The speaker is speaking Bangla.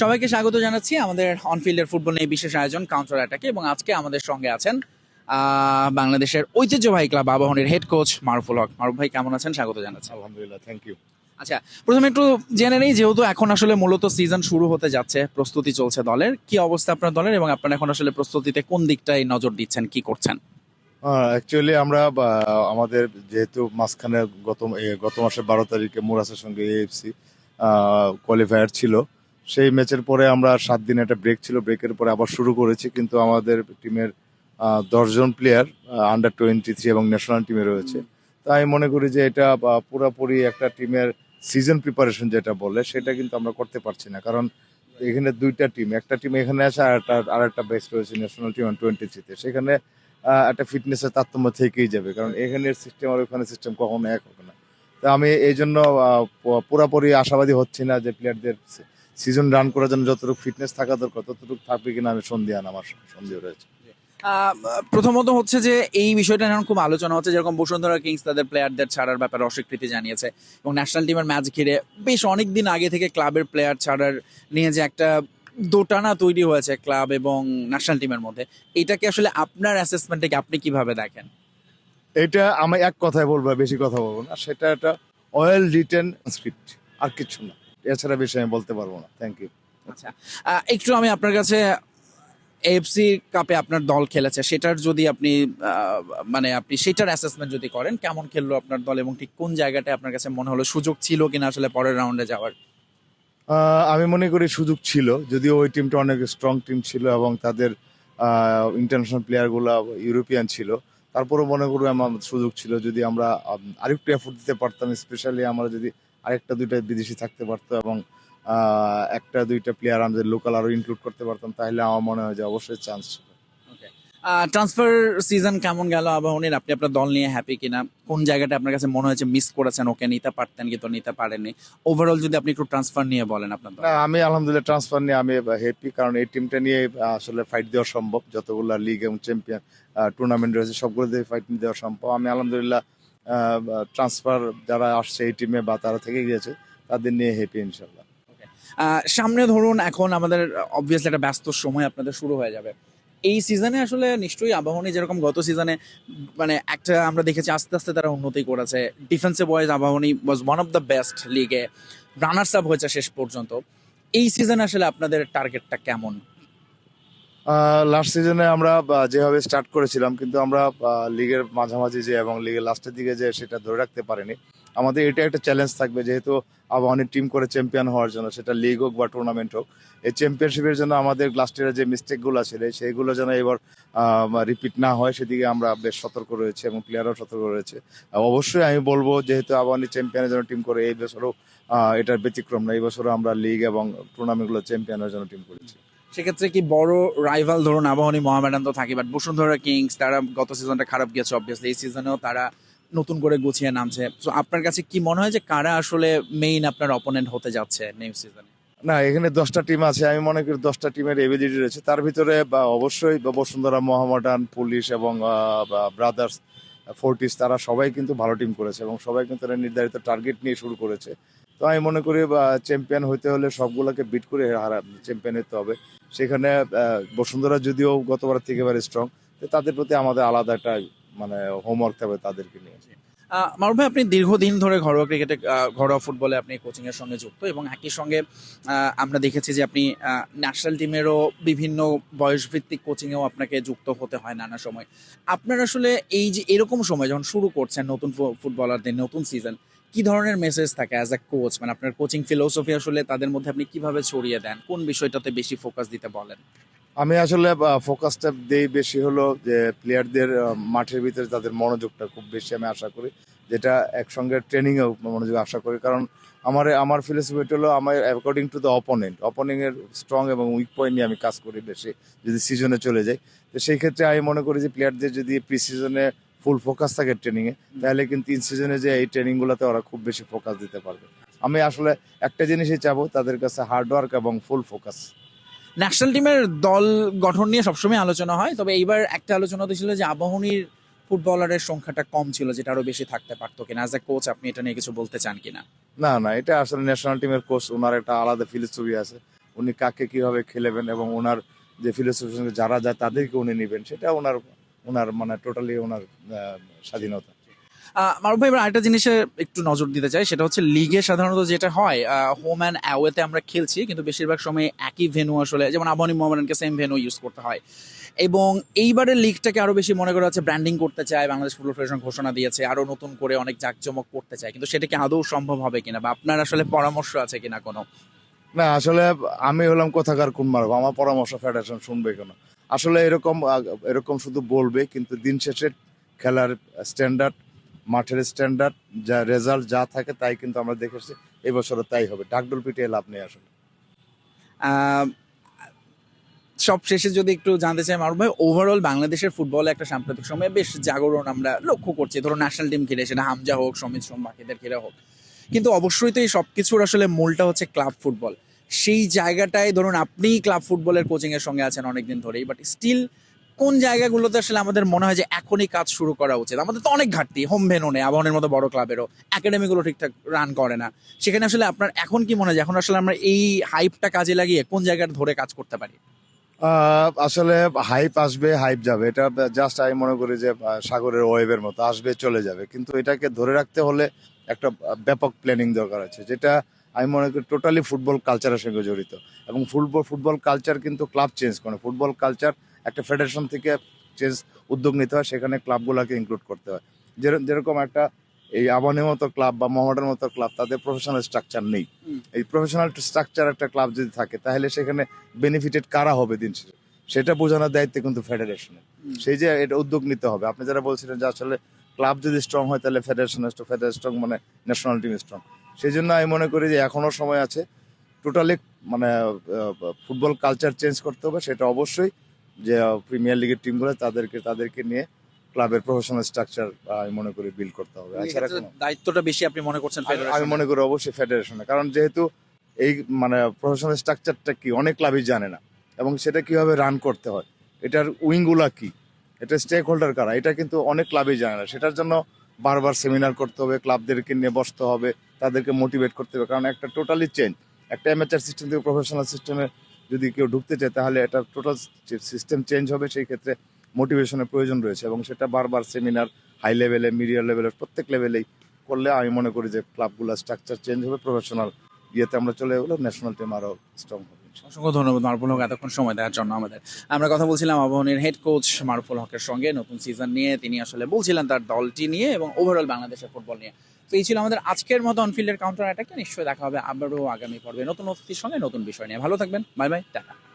সবাইকে স্বাগত জানাচ্ছি আমাদের অনফিল্ডের ফুটবল নিয়ে বিশেষ আয়োজন কাউন্টার অ্যাটাকে এবং আজকে আমাদের সঙ্গে আছেন বাংলাদেশের ঐতিহ্যবাহী ক্লাব আবাহনীর হেড কোচ মারুফুল হক। মারুফ ভাই কেমন আছেন? স্বাগত জানাচ্ছি। আলহামদুলিল্লাহ থ্যাংক ইউ আচ্ছা প্রথমে একটু জেনে নেই যেহেতু এখন আসলে মূলত সিজন শুরু হতে যাচ্ছে প্রস্তুতি চলছে দলের কি অবস্থা আপনার দলের এবং আপনারা এখন আসলে প্রস্তুতিতে কোন দিকটায় নজর দিচ্ছেন কি করছেন? অ্যাকচুয়ালি আমরা আমাদের যেহেতু মাঝখানে গত গত মাসের বারো তারিখে মুরাসের সঙ্গে এএফসি কোয়ালিফায়ার ছিল সেই ম্যাচের পরে আমরা সাত দিন একটা ব্রেক ছিল ব্রেকের পরে আবার শুরু করেছি, কিন্তু আমাদের টিমের দশজন প্লেয়ার আন্ডার টোয়েন্টি থ্রি এবং ন্যাশনাল টিমে রয়েছে। তাই আমি মনে করি যে এটা পুরাপুরি একটা টিমের সিজন প্রিপারেশন যেটা বলে, সেটা কিন্তু আমরা করতে পারছি না। কারণ এখানে দুইটা টিম একটা টিম এখানে আছে আর একটা আর একটা বেস রয়েছে ন্যাশনাল টিম টোয়েন্টি থ্রিতে সেখানে একটা ফিটনেসের তারতম্য থেকেই যাবে, কারণ এখানের সিস্টেম আর ওখানে সিস্টেম কখনো এক হবে না। তো আমি এই জন্য পুরাপুরি আশাবাদী হচ্ছি না যে প্লেয়ারদের সিজন রান করার জন্য যতটুকু ফিটনেস থাকা দরকার ততটুকু থাকবে কিনা আমি সন্দেহান আমার সন্দেহ রয়েছে। প্রথমত হচ্ছে যে এই বিষয়টা এখন খুব আলোচনা হচ্ছে যেরকম বসুন্ধরা কিংস তাদের প্লেয়ারদের ছাড়ার ব্যাপারে অস্বীকৃতি জানিয়েছে এবং ন্যাশনাল টিমের ম্যাচ ঘিরে বেশ অনেক দিন আগে থেকে ক্লাবের প্লেয়ার ছাড়ার নিয়ে যে একটা দোটানা তৈরি হয়েছে ক্লাব এবং ন্যাশনাল টিমের মধ্যে এটাকে আসলে আপনার অ্যাসেসমেন্টে আপনি কীভাবে দেখেন? এটা আমি এক কথায় বলব বেশি কথা বলব না সেটা একটা অয়েল রিটেন স্ক্রিপ্ট আর কিছু না। এছাড়া বিষয়ে আমি বলতে পারব না। থ্যাংক ইউ আচ্ছা একটু আমি আপনার কাছে এফসি কাপে আপনার দল খেলেছে সেটার যদি আপনি মানে আপনি সেটার অ্যাসেসমেন্ট যদি করেন কেমন খেললো আপনার দল এবং ঠিক কোন জায়গাটায় আপনার কাছে মনে হলো সুযোগ ছিল কিনা আসলে পরের রাউন্ডে যাওয়ার? আমি মনে করি সুযোগ ছিল যদিও ওই টিমটা অনেক স্ট্রং টিম ছিল এবং তাদের ইন্টারন্যাশনাল প্লেয়ারগুলো ইউরোপিয়ান ছিল। তারপরেও মনে করি আমার সুযোগ ছিল যদি আমরা আরেকটু এফোর্ট দিতে পারতাম স্পেশালি আমরা যদি আরেকটা দুইটা বিদেশি থাকতে পারতো এবং একটা দুইটা প্লেয়ার আমাদের লোকাল আরও ইনক্লুড করতে পারতাম তাহলে আমার মনে হয় যে অবশ্যই চান্স ছিল। ট্রান্সফার সিজন কেমন গেল আবাহনীর? আপনি আপনার দল নিয়ে হ্যাপি কিনা? কোন জায়গাটা আপনার কাছে মনে হয়েছে মিস করেছেন? ওকে নিতে পারতেন কিন্তু নিতে পারেননি? ওভারঅল যদি আপনি একটু ট্রান্সফার নিয়ে বলেন আপনার দল। না আমি আলহামদুলিল্লাহ ট্রান্সফার নিয়ে আমি হ্যাপি কারণ এই টিমটা নিয়ে আসলে ফাইট দেওয়া সম্ভব। যতগুলো লিগ এবং চ্যাম্পিয়ন টুর্নামেন্ট রয়েছে সবগুলো দিয়ে ফাইট দেওয়া সম্ভব। আমি আলহামদুলিল্লাহ ট্রান্সফার যারা আসছে এই টিমে বা তারা থেকে গিয়েছে, তাদের নিয়ে হ্যাপি ইনশাল্লাহ। সামনে ধরুন এখন আমাদের অবভিয়াসলি একটা ব্যস্ত সময় আপনাদের শুরু হয়ে যাবে। এই সিজনে আসলে নিশ্চয়ই আবাহনী যেরকম গত সিজনে মানে একটা আমরা দেখেছি আস্তে আস্তে তারা উন্নতি করেছে। Defensive wise Abahani was one of the best লিগে রানার্স আপ হয়েছে শেষ পর্যন্ত। এই সিজনে আসলে আপনাদের টার্গেটটা কেমন? লাস্ট সিজনে আমরা যেভাবে স্টার্ট করেছিলাম, কিন্তু আমরা লিগের মাঝামাঝি যে এবং লিগের লাস্টের দিকে যে সেটা ধরে রাখতে পারিনি। আমাদের এটা একটা চ্যালেঞ্জ থাকবে, যেহেতু আবাহনী টিম করে চ্যাম্পিয়ন হওয়ার জন্য, সেটা লিগ হোক বা টুর্নামেন্ট হোক। এই চ্যাম্পিয়নশিপের জন্য আমাদের লাস্টের যে মিস্টেকগুলো ছিল সেইগুলো যেন এবার রিপিট না হয়, সেদিকে আমরা বেশ সতর্ক রয়েছে এবং প্লেয়ারও সতর্ক রয়েছে। অবশ্যই আমি বলব, যেহেতু আবাহনী চ্যাম্পিয়নের জন্য টিম করে, এই বছরও এটার ব্যতিক্রম না। এই বছরও আমরা লিগ এবং টুর্নামেন্টগুলো চ্যাম্পিয়নের জন্য টিম করেছি। সেক্ষেত্রে কি বড় রাইভাল ধরুন আবাহনী মহামেডান তো থাকে বাট বসুন্ধরা কিংস তারা গত সিজনটা খারাপ গেছে অবভিয়াসলি এই সিজনেও তারা নতুন করে গুছিয়ে নামছে। তো আপনার কাছে কি মনে হয় যে কারা আসলে মেইন আপনার অপোনেন্ট হতে যাচ্ছে নিউ সিজনে না, এখানে দশটা টিম আছে। আমি মনে করি দশটা টিমের এবিলিটি রয়েছে। তার ভিতরে, বা অবশ্যই বসুন্ধরা মোহামডান, পুলিশ এবং ব্রাদার্স ফোর্টিস তারা সবাই কিন্তু ভালো টিম করেছে এবং সবাই কিন্তু তারা নির্ধারিত টার্গেট নিয়ে শুরু করেছে। তো আমি মনে করি চ্যাম্পিয়ন হতে হলে সবগুলোকে বিট করে হারা চ্যাম্পিয়ন হতে হবে। সেখানে বসুন্ধরা যদিও গতবার থেকে এবারে স্ট্রং তাদের প্রতি আমাদের আলাদা একটা মানে হোমওয়ার্ক থাকবে তাদেরকে নিয়ে। মারুফ ভাই, আপনি দীর্ঘদিন ধরে ঘরোয়া ক্রিকেটে ঘরোয়া ফুটবলে আপনি কোচিং এর সঙ্গে যুক্ত এবং একই সঙ্গে আমরা দেখেছি যে আপনি ন্যাশনাল টিমেরও বিভিন্ন বয়সভিত্তিক কোচিং এও আপনাকে যুক্ত হতে হয় নানা সময়। আপনার আসলে এই যে এরকম সময় যখন শুরু করছেন নতুন ফুটবলারদের নতুন সিজন কি ধরনের মেসেজ থাকে অ্যাজ এ কোচ মানে আপনার কোচিং ফিলোসফি আসলে তাদের মধ্যে আপনি কীভাবে ছড়িয়ে দেন? কোন বিষয়টাতে বেশি ফোকাস দিতে বলেন? আমি আসলে ফোকাসটা দেই বেশি হলো যে প্লেয়ারদের মাঠের ভিতরে তাদের মনোযোগটা খুব বেশি আমি আশা করি। যেটা একসঙ্গে ট্রেনিংয়েও মনোযোগ আশা করি। কারণ আমার আমার ফিলোসফি হলো, আমার অ্যাকর্ডিং টু দ্য অপোনেন্ট অপোনেন্টের স্ট্রং এবং উইক পয়েন্ট নিয়ে আমি কাজ করি বেশি, যদি সিজনে চলে যাই। তো সেই ক্ষেত্রে আমি মনে করি যে প্লেয়ারদের যদি প্রি সিজনে ফুল ফোকাস থাকে ট্রেনিংয়ে তাহলে কিন্তু ইন সিজনে যে এই ট্রেনিংগুলোতে ওরা খুব বেশি ফোকাস দিতে পারবে। আমি আসলে একটা জিনিসই চাবো তাদের কাছে হার্ডওয়ার্ক এবং ফুল ফোকাস ন্যাশনাল টিমের দল গঠন নিয়ে সবসময় আলোচনা হয় তবে এইবার একটা আলোচনা তো ছিল যে আবাহনীর ফুটবলারের সংখ্যাটা কম ছিল যেটা আরও বেশি থাকতে পারতো কিনা। অ্যাজ এ কোচ আপনি এটা নিয়ে কিছু বলতে চান কিনা? না না এটা আসলে ন্যাশনাল টিমের কোচ ওনার একটা আলাদা ফিলোসফি আছে। উনি কাকে কীভাবে খেলেবেন এবং ওনার যে ফিলোসফির সঙ্গে যারা যায় তাদেরকে উনি নেবেন সেটা ওনার ওনার মানে টোটালি ওনার স্বাধীনতা। মারুফ ভাই এবার আরেকটা জিনিসে একটু নজর দিতে চাই সেটা হচ্ছে লিগে সাধারণত যেটা হয় হোম অ্যান্ড অ্যাওয়েতে আমরা খেলছি কিন্তু বেশিরভাগ সময় একই ভেনু আসলে যেমন আবানি মোহামেডানকে সেম ভেনু ইউজ করতে হয়। এবং এইবারের লিগটাকে আরও বেশি মনে করা হচ্ছে ব্র্যান্ডিং করতে চায় বাংলাদেশ ফুটবল ফেডারেশন ঘোষণা দিয়েছে আরও নতুন করে অনেক জাঁকজমক করতে চায় কিন্তু সেটা কি আদৌ সম্ভব হবে কিনা বা আপনার আসলে পরামর্শ আছে কিনা কোনো? না আসলে আমি হলাম কোথাকার কোন মারব আমার পরামর্শ ফেডারেশন শুনবে কেন। আসলে এরকম এরকম শুধু বলবে, কিন্তু দিন শেষে খেলার স্ট্যান্ডার্ড মাঠের স্ট্যান্ডার্ড যা রেজাল্ট যা থাকে তাই কিন্তু আমরা দেখেছি এবছরও তাই হবে। ডাকডোল পিটিয়ে লাভ নেই আসলে। সব শেষে যদি একটু জানতে চাই, মারুফ ভাই ওভারঅল বাংলাদেশের ফুটবলে একটা সাম্প্রতিক সময়ে বেশ জাগরণ আমরা লক্ষ্য করছি। ধরো ন্যাশনাল টিম ঘিরে সেটা হামজা হোক সমিত সোম বাকিদের খেলে হোক। কিন্তু অবশ্যই তো এই সব কিছুর আসলে মূলটা হচ্ছে ক্লাব ফুটবল সেই জায়গাটায় ধরুন আপনি ক্লাব ফুটবলের কোচিং এর সঙ্গে আছেন অনেকদিন ধরেই বাট স্টিল কোন জায়গাগুলোতে আসলে আমাদের মনে হয় যে এখনই কাজ শুরু করা উচিত? আমাদের তো অনেক ঘাটতি হোম ভেনু নেই, আবাহনের মতো বড় ক্লাবেরও একাডেমিগুলো ঠিকঠাক রান করে না। সেখানে আসলে আপনার এখন কি মনে হয় এখন আসলে আমরা এই হাইপটা কাজে লাগিয়ে কোন জায়গাটা ধরে কাজ করতে পারি? আসলে হাইপ আসবে হাইপ যাবে। এটা জাস্ট আমি মনে করি যে সাগরের ওয়েভের মতো আসবে, চলে যাবে। কিন্তু এটাকে ধরে রাখতে হলে একটা ব্যাপক প্ল্যানিং দরকার আছে। যেটা আমি মনে করি টোটালি ফুটবল কালচারের সঙ্গে জড়িত। এবং ফুটবল ফুটবল কালচার কিন্তু ক্লাব চেঞ্জ করে। ফুটবল কালচার একটা ফেডারেশন থেকে চেঞ্জ উদ্যোগ নিতে হয় সেখানে ক্লাবগুলোকে ইনক্লুড করতে হয়। যেরকম একটা এই আবানের মতো ক্লাব বা মহামেডানের মতো ক্লাব তাদের প্রফেশনাল স্ট্রাকচার নেই। এই প্রফেশনাল স্ট্রাকচার একটা ক্লাব যদি থাকে তাহলে সেখানে বেনিফিটেড কারা হবে দিন শেষে? সেটা বোঝানোর দায়িত্ব কিন্তু ফেডারেশনের। সেই যে এটা উদ্যোগ নিতে হবে। আপনি যারা বলছিলেন যে আসলে ক্লাব যদি স্ট্রং হয় তাহলে ফেডারেশন স্ট্রং ফেডারেশন স্ট্রং মানে ন্যাশনাল টিম স্ট্রং সেই জন্য আমি মনে করি যে এখনও সময় আছে। টোটালি মানে ফুটবল কালচার চেঞ্জ করতে হবে সেটা অবশ্যই। যে প্রিমিয়ার লিগের টিমগুলো তাদেরকে তাদেরকে নিয়ে ক্লাবের প্রফেশনাল স্ট্রাকচার আমি মনে করি বিল্ড করতে হবে। দায়িত্বটা বেশি আপনি মনে করছেন আমি মনে করি অবশ্যই ফেডারেশনে কারণ যেহেতু এই মানে প্রফেশনাল স্ট্রাকচারটা কি? অনেক ক্লাবই জানে না। এবং সেটা কীভাবে রান করতে হয়? এটার উইংগুলা কি? এটা স্টেক হোল্ডার কারা? এটা কিন্তু অনেক ক্লাবই জানে না। সেটার জন্য বারবার সেমিনার করতে হবে ক্লাবদেরকে নিয়ে বসতে হবে, তাদেরকে মোটিভেট করতে হবে। কারণ একটা টোটালি চেঞ্জ একটা অ্যামেচার সিস্টেম থেকে প্রফেশনাল সিস্টেমে যদি কেউ ঢুকতে চায়, তাহলে এটা টোটাল সিস্টেম চেঞ্জ হবে। সেই ক্ষেত্রে মোটিভেশনের প্রয়োজন রয়েছে এবং সেটা বারবার সেমিনার হাই লেভেলে মিডিয়া লেভেলে প্রত্যেক লেভেলেই করলে আমি মনে করি যে ক্লাবগুলো স্ট্রাকচার চেঞ্জ হবে। প্রফেশনাল ইয়েতে আমরা চলে গেলে ন্যাশনাল টিম আরও স্ট্রং হবে। অসংখ্য ধন্যবাদ মারফুল হক এতক্ষণ সময় দেওয়ার জন্য আমাদের। আমরা কথা বলছিলাম আবাহনীর হেড কোচ মারফুল হকের সঙ্গে। নতুন সিজন নিয়ে তিনি আসলে বলছিলেন তার দলটি নিয়ে এবং ওভারঅল বাংলাদেশের ফুটবল নিয়ে। তো এই ছিল আমাদের আজকের মতো অনফিল্ডের কাউন্টার অ্যাটাকে নিশ্চয়ই দেখা হবে আবারও আগামী পর্বে নতুন অতিথির সঙ্গে নতুন বিষয় নিয়ে। ভালো থাকবেন। Bye bye tata.